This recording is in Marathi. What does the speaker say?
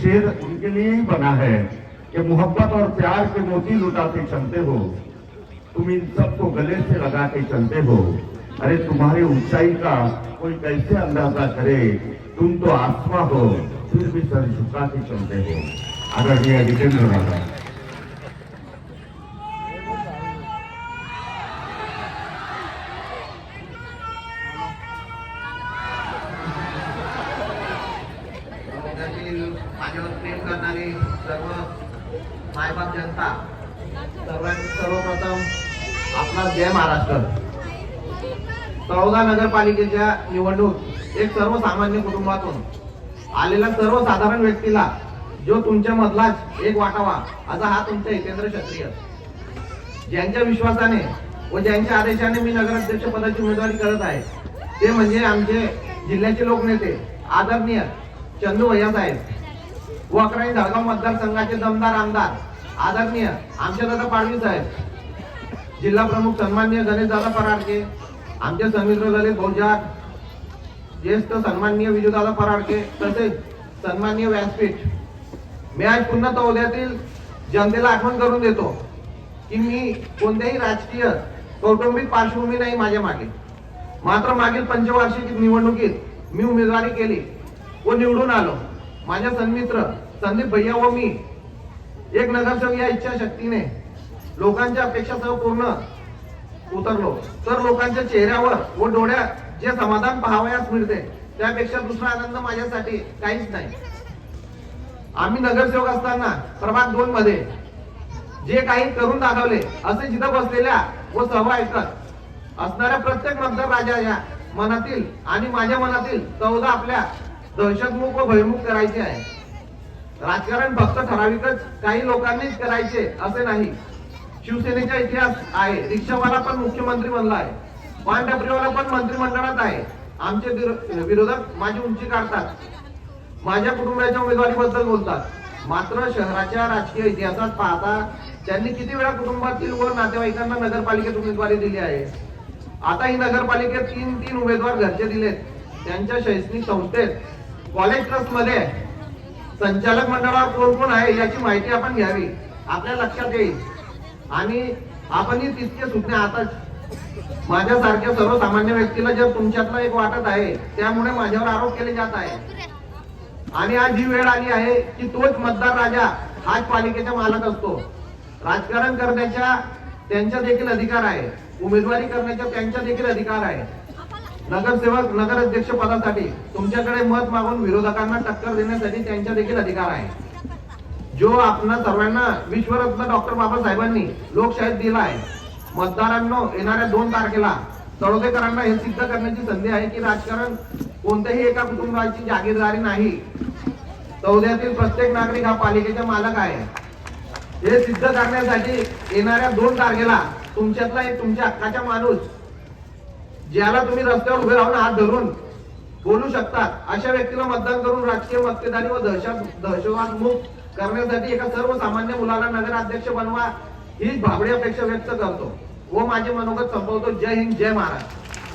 शेर उनके लिए ही बना है कि मोहब्बत और प्यार के मोती लुटा के चलते हो। तुम इन सबको गले से लगा के चलते हो। अरे तुम्हारी ऊंचाई का कोई कैसे अंदाज़ा करे? तुम तो आत्मा हो, फिर भी सर झुका के चलते हो। अगर ये अधिकेंद्र राज्यातील माझ्यावर प्रेम करणारी सर्व मायबाप जनता सर्वांनी सर्वप्रथम आपला जय महाराष्ट्र. तळोदा नगरपालिकेच्या निवडणूक एक सर्वसामान्य कुटुंबातून आलेल्या सर्वसाधारण व्यक्तीला जो तुमच्या मधलाच एक वाटावा असा हा तुमचा हितेंद्र क्षत्रिय. ज्यांच्या विश्वासाने व ज्यांच्या आदेशाने मी नगराध्यक्ष पदाची उमेदवारी करत आहे ते म्हणजे आमचे जिल्ह्याचे लोकनेते आदरणीय चंदू भैया साहेब. व अकराई धारगाव मतदारसंघाचे दमदार आमदार. आदरणीय आमचे दादा पाडवी साहेब. जिल्हा प्रमुख सन्माननीय गणेश दादा पराडके. आमचे समित्र ललित बहुजात ज्येष्ठ सन्माननीय विजयदादा पराडके तसेच सन्माननीय व्यासपीठ. मी आज पुन्हा तौल्यातील जनतेला आठवण करून देतो की मी कोणत्याही राजकीय कौटुंबिक पार्श्वभूमी नाही माझ्या मागे. मात्र मागील पंचवार्षिक निवडणुकीत मी उमेदवारी केली व निवडून आलो. माझ्या सन्मित्र संदीप भैया व मी एक नगरसेवक या इच्छाशक्तीने लोकांच्या अपेक्षासह पूर्ण उतरलो. तर लोकांच्या चेहऱ्यावर व डोळ्यात जे समाधान पाहावयास मिळते त्यापेक्षा दुसरा आनंद माझ्यासाठी काहीच नाही. आम्ही नगरसेवक असताना प्रभाग दोन मध्ये जे काही करून दाखवले असे जिथं बसलेल्या व सभा ऐकत असणाऱ्या प्रत्येक मतदार या मनातील आणि माझ्या मनातील चौदा आपल्या दहशतमुख व भयमुख करायचे आहे. राजकारण फक्त ठराविकच काही लोकांनीच करायचे असे नाही. शिवसेनेचा इतिहास आहे. रिक्षावाला पण मुख्यमंत्री बनला आहे. पान टपरीवाला पण मंत्रिमंडळात आहे. आमचे विरोधक माझी उंची काढतात. माझ्या कुटुंबाच्या उमेदवारीबद्दल बोलतात. मात्र शहराच्या राजकीय इतिहासात पाहता त्यांनी किती वेळा कुटुंबातील व नातेवाईकांना नगरपालिकेत उमेदवारी दिली आहे? आता ही नगरपालिकेत तीन तीन उमेदवार घरचे दिलेत. त्यांच्या शैक्षणिक संस्थेत कॉलेज ट्रस्टमध्ये संचालक मंडळावर कोण कोण आहे याची माहिती आपण घ्यावी. आपल्या लक्षात येईल. आणि आपणही तितके सुटणे आता माझ्यासारख्या सर्वसामान्य व्यक्तीला जर तुमच्यातला एक वाटत आहे त्यामुळे माझ्यावर आरोप केले जात आहे आणि आज ही वेळ आली आहे की तोच मतदार राजा हाच पालिकेचा मालक असतो. राजकारण करण्याच्या त्यांच्या देखील अधिकार आहे. उमेदवारी करण्याचा त्यांच्या देखील अधिकार आहे. नगरसेवक नगराध्यक्ष पदासाठी तुमच्याकडे मत मागून विरोधकांना टक्कर देण्यासाठी त्यांच्या देखील अधिकार आहे. जो आपणा सर्वांना विश्वरत्न डॉक्टर बाबासाहेबांनी लोकशाहीत दिला आहे. मतदारांना येणाऱ्या दोन तारखेला तळोदेकरांना हे सिद्ध करण्याची संधी आहे की राजकारण कोणत्याही एका कुटुंबाची जागीरदारी नाही. तळोद्यातील प्रत्येक नागरिक हा पालिकेचा मालक आहे. हे सिद्ध करण्यासाठी येणाऱ्या दोन तारखेला तुमच्यातला एक तुमच्या हक्काचा माणूस ज्याला तुम्ही रस्त्यावर उभे राहून हात धरून बोलू शकतात अशा व्यक्तीला मतदान करून राजकीय मक्तेदारी व दहशत दहशतवाद मुक्त करण्यासाठी एका सर्वसामान्य मुलाला नगराध्यक्ष बनवा हीच भाबडी अपेक्षा व्यक्त करतो. व माझे मनोगत संपवतो. जय हिंद जय महाराष्ट्र.